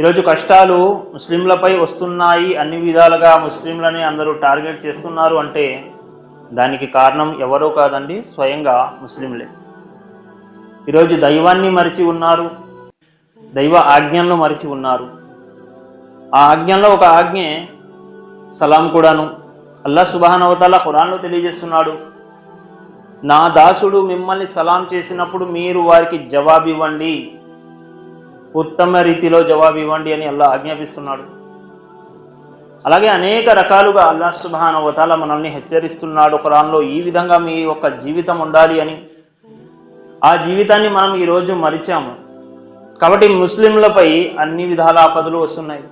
ఈరోజు కష్టాలు ముస్లింలపై వస్తున్నాయి. అన్ని విధాలుగా ముస్లింలని అందరూ టార్గెట్ చేస్తున్నారు అంటే దానికి కారణం ఎవరో కాదండి స్వయంగా ముస్లింలే. ఈరోజు దైవాన్ని మరిచి ఉన్నారు దైవ ఆజ్ఞలను మరిచి ఉన్నారు. ఆ ఆజ్ఞల్లో ఒక ఆజ్ఞే సలాం కూడాను. అల్లా సుబానవతాల ఖురాన్లో తెలియజేస్తున్నాడు నా దాసుడు మిమ్మల్ని సలాం చేసినప్పుడు మీరు వారికి జవాబు ఇవ్వండి ఉత్తమ రీతిలో జవాబు ఇవ్వండి అని అల్లా ఆజ్ఞాపిస్తున్నాడు. అలాగే అనేక రకాలుగా అల్లా సుబానవతాల మనల్ని హెచ్చరిస్తున్నాడు. ఖురాన్లో ఈ విధంగా మీ యొక్క జీవితం ఉండాలి అని. ఆ జీవితాన్ని మనం ఈరోజు మరిచాము. కాబట్టి ముస్లింలపై అన్ని విధాల ఆపదలు వస్తున్నాయి.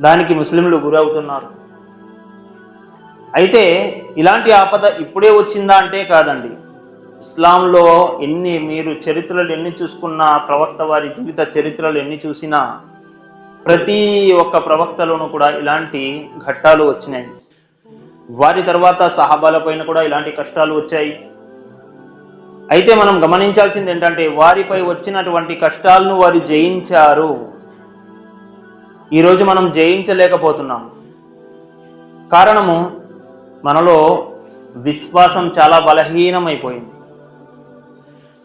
దానికి ముస్లింలు గురవుతున్నారు. అయితే ఇలాంటి ఆపద ఇప్పుడే వచ్చిందా అంటే కాదండి. ఇస్లాంలో ఎన్ని మీరు చరిత్రలు ఎన్ని చూసుకున్నా ప్రవక్త వారి జీవిత చరిత్రలు ఎన్ని చూసినా ప్రతి ఒక్క ప్రవక్తలోనూ కూడా ఇలాంటి ఘట్టాలు వచ్చినాయి. వారి తర్వాత సహాబాల పైన కూడా ఇలాంటి కష్టాలు వచ్చాయి. అయితే మనం గమనించాల్సింది ఏంటంటే వారిపై వచ్చినటువంటి కష్టాలను వారు జయించారు. ఈరోజు మనం జయించలేకపోతున్నాం. కారణము మనలో విశ్వాసం చాలా బలహీనమైపోయింది.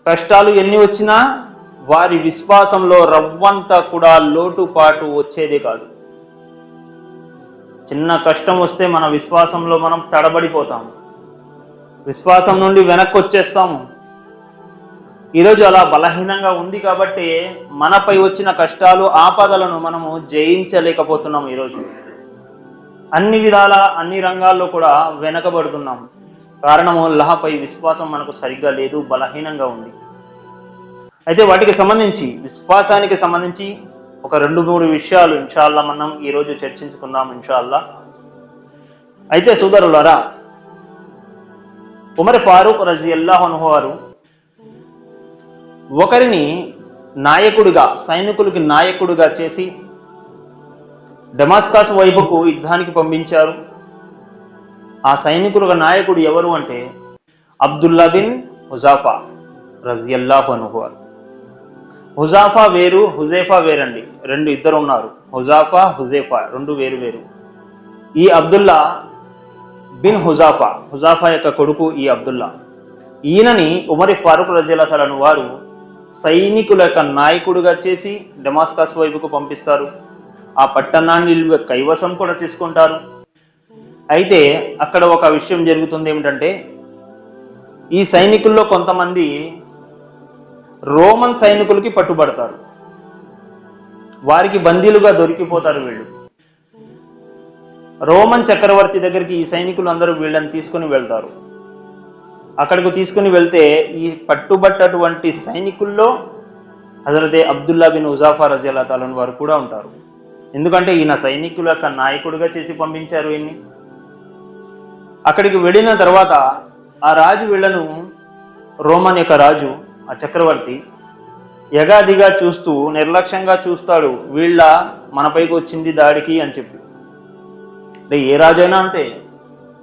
కష్టాలు ఎన్ని వచ్చినా వారి విశ్వాసంలో రవ్వంతా కూడా లోటుపాటు వచ్చేది కాదు. చిన్న కష్టం వస్తే మన విశ్వాసంలో మనం తడబడిపోతాము విశ్వాసం నుండి వెనక్కి వచ్చేస్తాము ఈరోజు అలా బలహీనంగా ఉంది కాబట్టి మనపై వచ్చిన కష్టాలు ఆపదలను మనము జయించలేకపోతున్నాం ఈరోజు. అన్ని విధాల అన్ని రంగాల్లో కూడా వెనకబడుతున్నాం. కారణము అల్లాహపై విశ్వాసం మనకు సరిగ్గా లేదు బలహీనంగా ఉంది. అయితే వాటికి సంబంధించి విశ్వాసానికి సంబంధించి ఒక రెండు మూడు విషయాలు ఇన్షాల్లా మనం ఈరోజు చర్చించుకుందాం ఇన్షాల్లా అయితే సోదరులారా ఉమర్ ఫారూక్ రజీ అల్లాహను వారు ఒకరిని నాయకుడిగా సైనికులకి నాయకుడిగా చేసి డమాస్కాస్ వైపుకు యుద్ధానికి పంపించారు. ఆ సైనికుల నాయకుడు ఎవరు అంటే అబ్దుల్లా బిన్ హుజాఫా రజియల్లాహు అనుహువారు హుజాఫా వేరు హుజేఫా వేరండి. రెండు ఇద్దరు ఉన్నారు. హుజాఫా హుజేఫా రెండు వేరు వేరు. ఈ అబ్దుల్లా బిన్ హుజాఫా హుజాఫా యొక్క కొడుకు ఈ అబ్దుల్లా. ఈయనని ఉమరి ఫారూక్ రజీలాసలను వారు సైనికుల యొక్క నాయకుడుగా చేసి డెమాస్కాస్ వైపుకు పంపిస్తారు. ఆ పట్టణాన్ని కైవసం కూడా తీసుకుంటారు అయితే అక్కడ ఒక విషయం జరుగుతుంది ఏమిటంటే ఈ సైనికుల్లో కొంతమంది రోమన్ సైనికులకి పట్టుబడతారు. వారికి బందీలుగా దొరికిపోతారు వీళ్ళు. రోమన్ చక్రవర్తి దగ్గరికి ఈ సైనికులు అందరూ వీళ్ళని తీసుకుని వెళ్తారు. అక్కడికి తీసుకుని వెళ్తే ఈ పట్టుబట్టటువంటి సైనికుల్లో హజరతే అబ్దుల్లా బిన్ ఉజాఫా రజల్లా తాలూన్ వారు కూడా ఉంటారు. ఎందుకంటే ఈయన సైనికుల యొక్క నాయకుడిగా చేసి పంపించారు ఈయన్ని. అక్కడికి వెళ్ళిన తర్వాత ఆ రాజు వీళ్ళను రోమన్ యొక్క రాజు ఆ చక్రవర్తి యగాదిగా చూస్తూ నిర్లక్ష్యంగా చూస్తాడు వీళ్ళ మనపైకి వచ్చింది దాడికి అని చెప్పి. అంటే ఏ రాజైనా అంతే.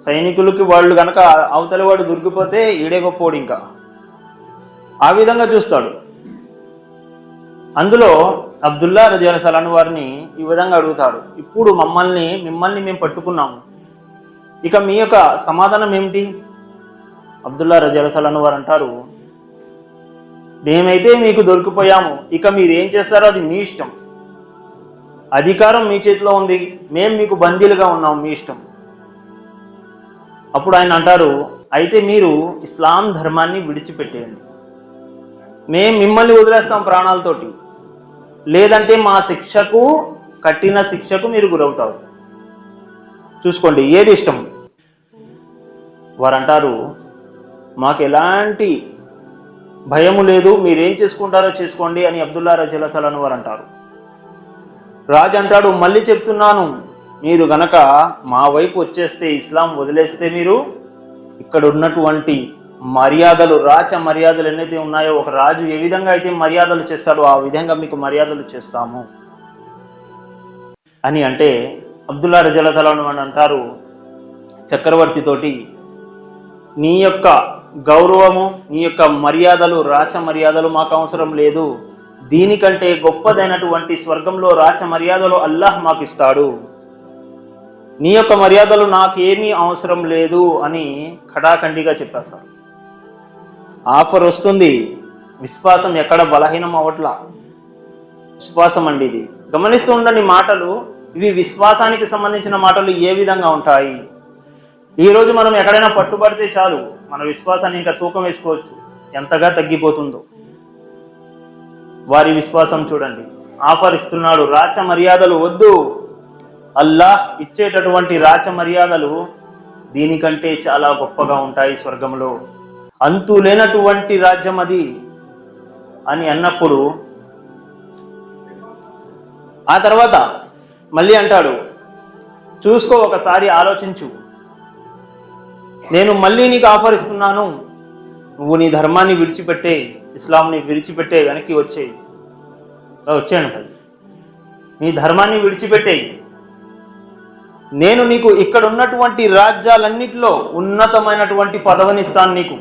సైనికులకి వాళ్ళు గనక అవతలి వాడు దొరికిపోతే ఈడే గొప్పోడు ఇంకా. ఆ విధంగా చూస్తాడు. అందులో అబ్దుల్లా రజాల సలాన్ వారిని ఈ విధంగా అడుగుతాడు. ఇప్పుడు మమ్మల్ని మిమ్మల్ని మేము పట్టుకున్నాము. ఇక మీ యొక్క సమాధానం ఏమిటి? అబ్దుల్లా రజాల సలాన్ వారు అంటారు మేమైతే మీకు దొరికిపోయాము. ఇక మీరు ఏం చేస్తారో అది మీ ఇష్టం. అధికారం మీ చేతిలో ఉంది. మేము మీకు బందీలుగా ఉన్నాం మీ ఇష్టం. అప్పుడు ఆయన అంటారు అయితే మీరు ఇస్లాం ధర్మాన్ని విడిచిపెట్టేయండి. మేము మిమ్మల్ని వదిలేస్తాం ప్రాణాలతోటి. లేదంటే మా శిక్షకు కఠిన శిక్షకు మీరు గురవుతారు. చూసుకోండి ఏది ఇష్టం? వారు అంటారు మాకు ఎలాంటి భయము లేదు మీరేం చేసుకుంటారో చేసుకోండి అని అబ్దుల్లా రజలతలను వారు అంటారు రాజు అంటాడు మళ్ళీ చెప్తున్నాను మీరు గనక మా వైపు వచ్చేస్తే ఇస్లాం వదిలేస్తే మీరు ఇక్కడ ఉన్నటువంటి మర్యాదలు రాచ మర్యాదలు ఎన్నైతే ఉన్నాయో ఒక రాజు ఏ విధంగా అయితే మర్యాదలు చేస్తాడో ఆ విధంగా మీకు మర్యాదలు చేస్తాము. అని అంటే అబ్దుల్లా రజలతలను అని అంటారు చక్రవర్తితోటి నీ యొక్క గౌరవము నీ యొక్క మర్యాదలు రాచ మర్యాదలు మాకు అవసరం లేదు. దీనికంటే గొప్పదైనటువంటి స్వర్గంలో రాచ మర్యాదలు అల్లాహ్ మాకిస్తాడు. నీ యొక్క మర్యాదలు నాకేమీ అవసరం లేదు అని ఖడాఖండిగా చెప్పేస్తారు. ఆఫర్ వస్తుంది. విశ్వాసం ఎక్కడ బలహీనం అవట్లా విశ్వాసం అండి ఇది. గమనిస్తూ ఉండండి మాటలు. ఇవి విశ్వాసానికి సంబంధించిన మాటలు ఏ విధంగా ఉంటాయి? ఈ రోజు మనం ఎక్కడైనా పట్టుబడితే చాలు. మన విశ్వాసాన్ని ఇంకా తూకం వేసుకోవచ్చు. ఎంతగా తగ్గిపోతుందో. వారి విశ్వాసం చూడండి. ఆఫర్ ఇస్తున్నాడు రాచ మర్యాదలు వద్దు. అల్లాహ్ ఇచ్చేటటువంటి రాచ మర్యాదలు దీనికంటే చాలా గొప్పగా ఉంటాయి స్వర్గంలో. అంతు లేనటువంటి రాజ్యం అది అని అన్నప్పుడు ఆ తర్వాత మళ్ళీ అంటాడు చూసుకో ఒకసారి ఆలోచించు. నేను మళ్ళీ నీకు ఆఫర్ ఇస్తున్నాను నువ్వు నీ ధర్మాన్ని విడిచిపెట్టే ఇస్లాంని విడిచిపెట్టే వెనక్కి వచ్చేయి వచ్చాను నీ ధర్మాన్ని విడిచిపెట్టేయి నేను నీకు ఇక్కడ ఉన్నటువంటి రాజ్యాలన్నిటిలో ఉన్నతమైనటువంటి పదవిని ఇస్తాను నీకు.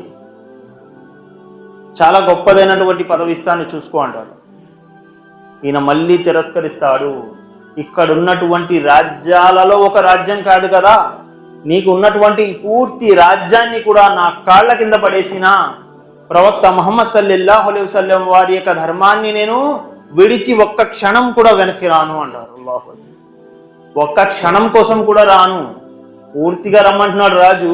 చాలా గొప్పదైనటువంటి పదవి ఇస్తాను చూసుకో అంటాడు. ఈయన మళ్ళీ తిరస్కరిస్తాడు. ఇక్కడ ఉన్నటువంటి రాజ్యాలలో ఒక రాజ్యం కాదు కదా. నీకు ఉన్నటువంటి పూర్తి రాజ్యాన్ని కూడా నా కాళ్ళ కింద పడేసిన ప్రవక్త మహమ్మద్ సల్లెల్లాహు అలైహి వసల్లం వారి యొక్క ధర్మాన్ని నేను విడిచి ఒక్క క్షణం కూడా వెనక్కి రాను అల్లాహు అక్బర్. ఒక్క క్షణం కోసం కూడా రాను. పూర్తిగా రమ్మంటున్నాడు రాజు.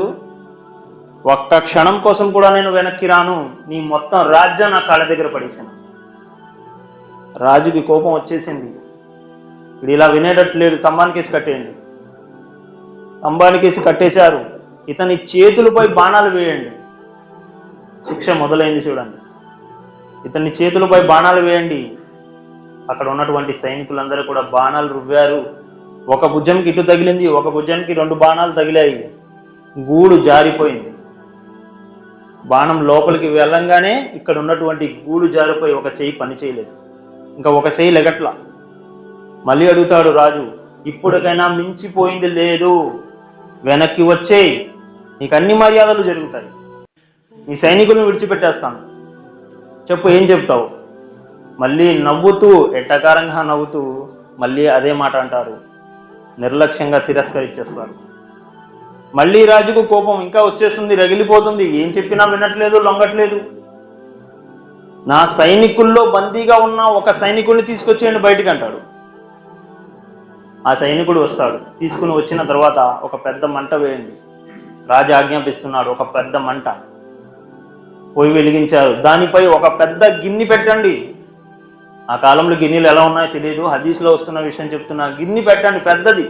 ఒక్క క్షణం కోసం కూడా నేను వెనక్కి రాను. నీ మొత్తం రాజ్యం నా కాళ్ళ దగ్గర పడేసిన రాజుకి కోపం వచ్చేసింది. ఇప్పుడు ఇలా వినేటట్లేదు తమ్మానికేసి కట్టేయండి. తంబానికేసి కట్టేశారు. ఇతని చేతులపై బాణాలు వేయండి. శిక్ష మొదలైంది చూడండి. ఇతని చేతులపై బాణాలు వేయండి. అక్కడ ఉన్నటువంటి సైనికులందరూ కూడా బాణాలు రువ్వారు. ఒక భుజంకి ఇటు తగిలింది ఒక భుజంకి రెండు బాణాలు తగిలాయి. గూడు జారిపోయింది. బాణం లోపలికి వెళ్ళంగానే ఇక్కడ ఉన్నటువంటి గూడు జారిపోయి ఒక చెయ్యి పని చేయలేదు. ఇంకా ఒక చెయ్యి లెగట్ల. మళ్ళీ అడుగుతాడు రాజు ఇప్పటికైనా మించిపోయింది లేదు. వెనక్కి వచ్చేయి నీకు అన్ని మర్యాదలు జరుగుతాయి. నీ సైనికులను విడిచిపెట్టేస్తాను. చెప్పు ఏం చెప్తావు? మళ్ళీ నవ్వుతూ ఎట్టకారంగా నవ్వుతూ మళ్ళీ అదే మాట అంటారు. నిర్లక్ష్యంగా తిరస్కరించేస్తారు. మళ్ళీ రాజుకు కోపం ఇంకా వచ్చేస్తుంది రగిలిపోతుంది. ఏం చెప్పినా వినట్లేదు లొంగట్లేదు. నా సైనికుల్లో బందీగా ఉన్న ఒక సైనికుడిని తీసుకొచ్చేయండి బయటికి అంటాడు. ఆ సైనికుడు వస్తాడు. తీసుకుని వచ్చిన తర్వాత ఒక పెద్ద మంట వేయండి. రాజు ఆజ్ఞాపిస్తున్నాడు ఒక పెద్ద మంట. పొయ్యి వెలిగించారు. దానిపై ఒక పెద్ద గిన్నె పెట్టండి. ఆ కాలంలో గిన్నెలు ఎలా ఉన్నాయో తెలియదు హదీస్లో వస్తున్న విషయం చెప్తున్నా. గిన్నె పెట్టండి పెద్దది.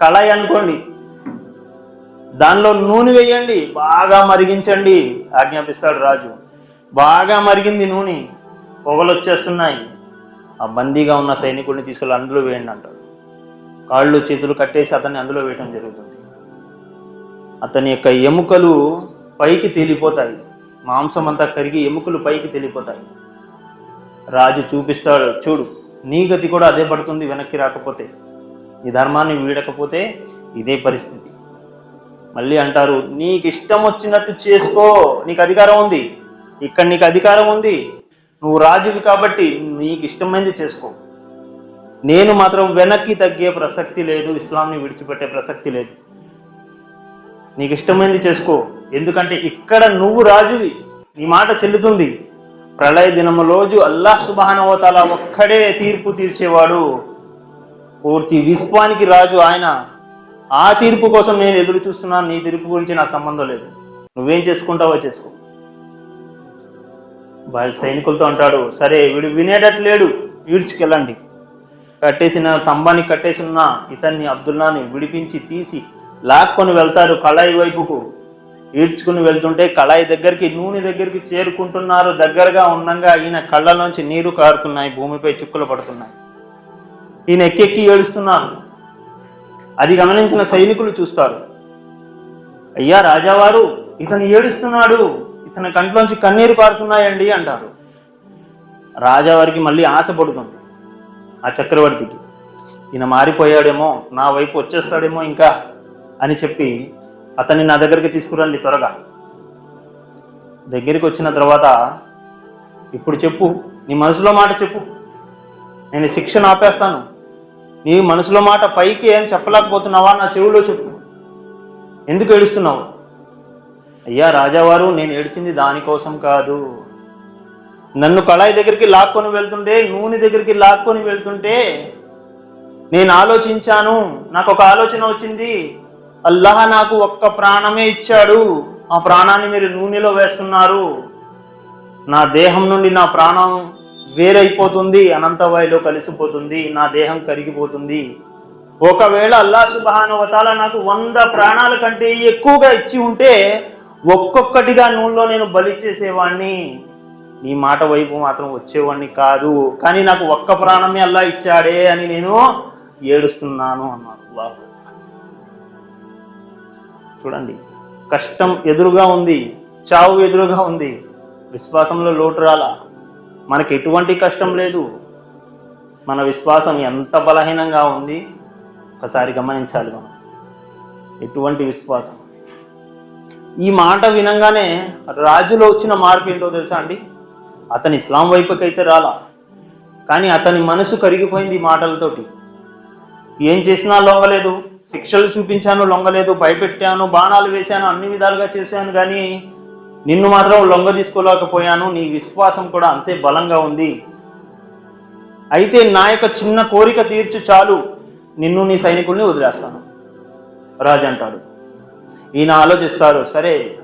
కళాయి అనుకోండి. దానిలో నూనె వేయండి. బాగా మరిగించండి ఆజ్ఞాపిస్తాడు రాజు. బాగా మరిగింది నూనె. పొగలు వచ్చేస్తున్నాయి. ఆ బందీగా ఉన్న సైనికుడిని తీసుకెళ్ళి అందులో వేయండి అంటాడు. కాళ్ళు చేతులు కట్టేసి అతన్ని అందులో వేయటం జరుగుతుంది. అతని యొక్క ఎముకలు పైకి తేలిపోతాయి. మాంసం అంతా కరిగి ఎముకలు పైకి తేలిపోతాయి. రాజు చూపిస్తాడు చూడు నీ గతి కూడా అదే పడుతుంది వెనక్కి రాకపోతే. ఈ ధర్మాన్ని వీడకపోతే ఇదే పరిస్థితి. మళ్ళీ అంటారు నీకు ఇష్టం వచ్చినట్టు చేసుకో నీకు అధికారం ఉంది. ఇక్కడ నీకు అధికారం ఉంది. నువ్వు రాజువి కాబట్టి నీకు ఇష్టమైంది చేసుకో. నేను మాత్రం వెనక్కి తగ్గే ప్రసక్తి లేదు ఇస్లాంని విడిచిపెట్టే ప్రసక్తి లేదు. నీకు ఇష్టమైంది చేసుకో ఎందుకంటే ఇక్కడ నువ్వు రాజువి. నీ మాట చెల్లుతుంది. ప్రళయ దినము రోజు అల్లాహ్ సుబానవతాల ఒక్కడే తీర్పు తీర్చేవాడు. పూర్తి విశ్వానికి రాజు ఆయన. ఆ తీర్పు కోసం నేను ఎదురు చూస్తున్నాను నీ తీర్పు గురించి నాకు సంబంధం లేదు. నువ్వేం చేసుకుంటావో చేసుకో. వారి సైనికులతో అంటాడు సరే వీడు వినేటట్లేడు ఈడ్చుకెళ్ళండి. కట్టేసిన స్తంభానికి కట్టేసి ఉన్న ఇతన్ని అబ్దుల్లాని విడిపించి తీసి లాక్కొని వెళ్తారు కళాయి వైపుకు. ఈడ్చుకుని వెళ్తుంటే కళాయి దగ్గరికి నూనె దగ్గరికి చేరుకుంటున్నారు. దగ్గరగా ఉండంగా ఈయన కళ్ళలోంచి నీరు కారుతున్నాయి భూమిపై చుక్కలు పడుతున్నాయి. ఈయన ఎక్కెక్కి ఏడుస్తున్నారు. అది గమనించిన సైనికులు చూస్తారు. అయ్యా రాజావారు ఇతను ఏడుస్తున్నాడు. ఇతని కంట్లోంచి కన్నీరు కారుతున్నాయండి అంటారు. రాజావారికి మళ్ళీ ఆశ పడుతుంది. ఆ చక్రవర్తికి. ఈయన మారిపోయాడేమో నా వైపు వచ్చేస్తాడేమో ఇంకా అని చెప్పి అతన్ని నా దగ్గరికి తీసుకురండి త్వరగా. దగ్గరికి వచ్చిన తర్వాత ఇప్పుడు చెప్పు నీ మనసులో మాట చెప్పు. నేను శిక్షణ శిక్షను ఆపేస్తాను. నీ మనసులో మాట పైకి ఏం చెప్పలేకపోతున్నావా నా చెవిలో చెప్పు. ఎందుకు ఏడుస్తున్నావు? అయ్యా రాజావారు నేను ఏడ్చింది దానికోసం కాదు. నన్ను కళాయి దగ్గరికి లాక్కొని వెళ్తుంటే నూనె దగ్గరికి లాక్కొని వెళ్తుంటే నేను ఆలోచించాను. నాకు ఒక ఆలోచన వచ్చింది. అల్లాహ్ నాకు ఒక్క ప్రాణమే ఇచ్చాడు. ఆ ప్రాణాన్ని మీరు నూనెలో వేస్తున్నారు. నా దేహం నుండి నా ప్రాణం వేరైపోతుంది అనంతవాయిలో కలిసిపోతుంది నా దేహం కరిగిపోతుంది. ఒకవేళ అల్లా సుబహానువతాల నాకు వంద ప్రాణాల కంటే ఎక్కువగా ఇచ్చి ఉంటే ఒక్కొక్కటిగా నూనెలో నేను బలి చేసేవాణ్ణి. నీ మాట వైపు మాత్రం వచ్చేవాడిని కాదు. కానీ నాకు ఒక్క ప్రాణమే అల్లా ఇచ్చాడే అని నేను ఏడుస్తున్నాను అన్నాను బాబు చూడండి కష్టం ఎదురుగా ఉంది చావు ఎదురుగా ఉంది. విశ్వాసంలో లోటు రాలా? మనకి ఎటువంటి కష్టం లేదు. మన విశ్వాసం ఎంత బలహీనంగా ఉంది? ఒకసారి గమనించాలి మనం. ఎటువంటి విశ్వాసం? ఈ మాట వినంగానే రాజులో వచ్చిన మార్పు ఏంటో తెలుసా అండి? అతని ఇస్లాం వైపుకైతే రాలా. కానీ అతని మనసు కరిగిపోయింది ఈ మాటలతోటి. ఏం చేసినా లొంగలేదు. శిక్షలు చూపించాను లొంగలేదు. భయపెట్టాను బాణాలు వేశాను అన్ని విధాలుగా చేశాను. కానీ నిన్ను మాత్రం లొంగ తీసుకోలేకపోయాను. నీ విశ్వాసం కూడా అంతే బలంగా ఉంది. అయితే నా యొక్క చిన్న కోరిక తీర్చు చాలు. నిన్ను నీ సైనికుల్ని వదిలేస్తాను. రాజు అంటాడు. ఈయన ఆలోచిస్తారు సరే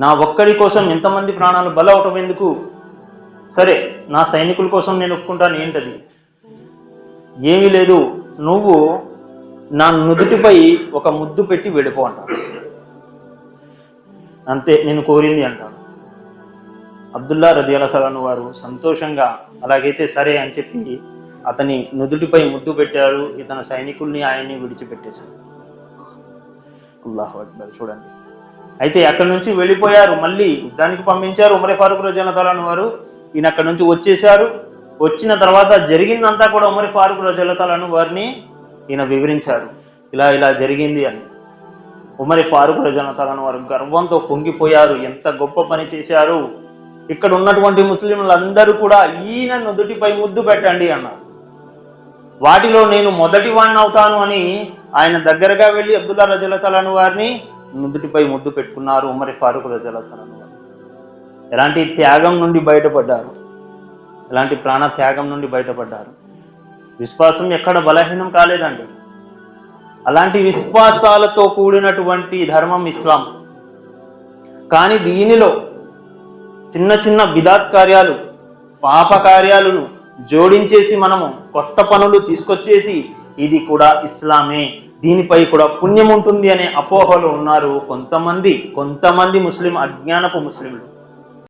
నా ఒక్కడి కోసం ఎంతమంది ప్రాణాలు బలవటం ఎందుకు? సరే నా సైనికుల కోసం నేను ఒప్పుకుంటాను ఏంటది? ఏమీ లేదు నువ్వు నా నుదుటిపై ఒక ముద్దు పెట్టి వెళ్ళిపో అంటాడు. అంతే నేను కోరింది అంటాను అబ్దుల్లా రదియాల సలాను వారు సంతోషంగా అలాగైతే సరే అని చెప్పి అతని నుదుటిపై ముద్దు పెట్టారు ఇతని సైనికుల్ని ఆయన్ని విడిచిపెట్టేశారు అల్లాహ్ అక్బర్ చూడండి. అయితే అక్కడి నుంచి వెళ్ళిపోయారు మళ్ళీ యుద్ధానికి పంపించారు ఉమరే ఫారూక్ రజాలతాలను వారు. ఈయన అక్కడ నుంచి వచ్చేశారు. వచ్చిన తర్వాత జరిగిందంతా కూడా ఉమరి ఫారూక్ రజలతలను వారిని ఈయన వివరించారు. ఇలా ఇలా జరిగింది అని. ఉమరి ఫారూక్ రజలతలను వారు గర్వంతో పొంగిపోయారు. ఎంత గొప్ప పని చేశారు. ఇక్కడ ఉన్నటువంటి ముస్లింలందరూ కూడా ఈయన నుదుటిపై ముద్దు పెట్టండి అన్నారు. వాటిలో నేను మొదటి వాడిని అవుతాను అని ఆయన దగ్గరగా వెళ్ళి అబ్దుల్లా రజలతలను వారిని నుదుటిపై ముద్దు పెట్టుకున్నారు ఉమరి ఫారూక్ రజలతలను వారు. ఎలాంటి త్యాగం నుండి బయటపడ్డారు? ఎలాంటి ప్రాణ త్యాగం నుండి బయటపడ్డారు? విశ్వాసం ఎక్కడ బలహీనం కాలేదండి. అలాంటి విశ్వాసాలతో కూడినటువంటి ధర్మం ఇస్లాం. కానీ దీనిలో చిన్న చిన్న బిదాత్ కార్యాలు పాప కార్యాలను జోడించేసి మనము కొత్త పనులు తీసుకొచ్చేసి ఇది కూడా ఇస్లామే. దీనిపై కూడా పుణ్యం ఉంటుంది అనే అపోహలు ఉన్నారు కొంతమంది కొంతమంది ముస్లిం అజ్ఞానపు ముస్లింలు.